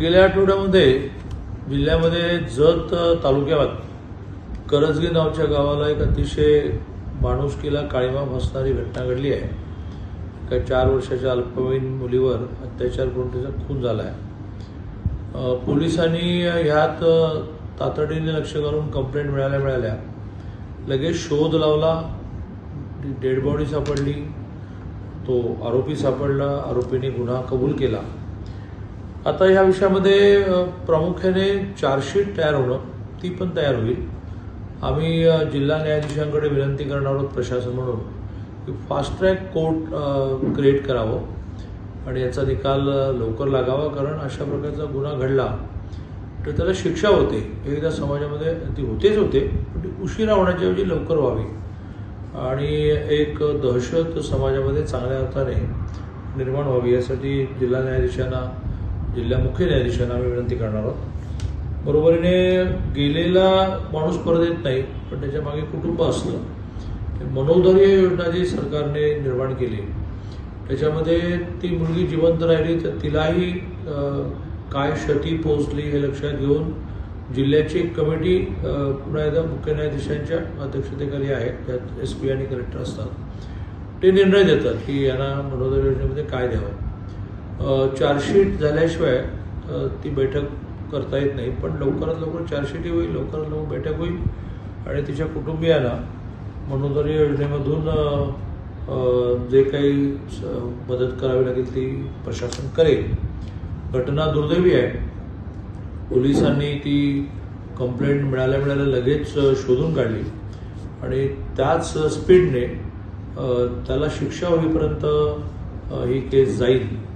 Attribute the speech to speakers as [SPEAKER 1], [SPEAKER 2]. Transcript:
[SPEAKER 1] गेल्या आठवड्यामध्ये जिल्ह्यामध्ये जत तालुक्यात करजगी नावच्या गावाला एक अतिशय माणुसकीला काळीमा भासणारी घटना घडली आहे. एका चार वर्षाच्या अल्पवयीन मुलीवर अत्याचार करून त्याचा खून झाला आहे पोलिसांनी ह्यात तातडीने लक्ष घालून कंप्लेंट मिळाल्या मिळाल्या. लगेच शोध लावला. डेड बॉडी सापडली. तो आरोपी सापडला. आरोपीने गुन्हा कबूल केला. आता ह्या विषयामध्ये प्रामुख्याने चार्जशीट तयार होणं ती पण तयार होईल. आम्ही जिल्हा न्यायाधीशांकडे विनंती करणार आहोत प्रशासन म्हणून की फास्ट ट्रॅक कोर्ट क्रिएट करावं आणि याचा निकाल लवकर लागावा कारण अशा प्रकारचा गुन्हा घडला तर त्याला शिक्षा होते. एकदा समाजामध्ये ती होतेच होते पण ती उशिरा होण्याच्या ऐवजी लवकर व्हावी. आणि एक दहशत समाजामध्ये चांगल्या अर्थाने निर्माण व्हावी यासाठी जिल्हा न्यायाधीशांना जिल्हा मुख्य न्यायाधीशांना आम्ही विनंती करणार आहोत. बरोबरीने गेलेला माणूस परत येत नाही पण त्याच्यामागे कुटुंब असलं ते मनोधैर्य योजना जी सरकारने निर्माण केली त्याच्यामध्ये ती मुलगी जिवंत राहिली तर तिलाही काय क्षती पोहोचली हे लक्षात घेऊन जिल्ह्याची एक कमिटी पुन्हा एकदा मुख्य न्यायाधीशांच्या अध्यक्षतेखाली आहे त्यात एस पी आणि कलेक्टर असतात. ते निर्णय देतात की यांना मनोदर योजनेमध्ये काय द्यावं. चार्जशीट झाल्याशिवाय ती बैठक करता येत नाही. पण लवकरात लवकर चार्जशीटही होईल लवकरात लवकर बैठक होईल आणि तिच्या कुटुंबियांना मनोदरी योजनेमधून जे काही स- मदत करावी लागेल ती प्रशासन करेल. घटना दुर्दैवी आहे. पोलिसांनी ती कंप्लेंट मिळाल्या मिळाल्या लगेच शोधून काढली. आणि त्याच स्पीडने त्याला शिक्षा होईपर्यंत ही केस जाईल.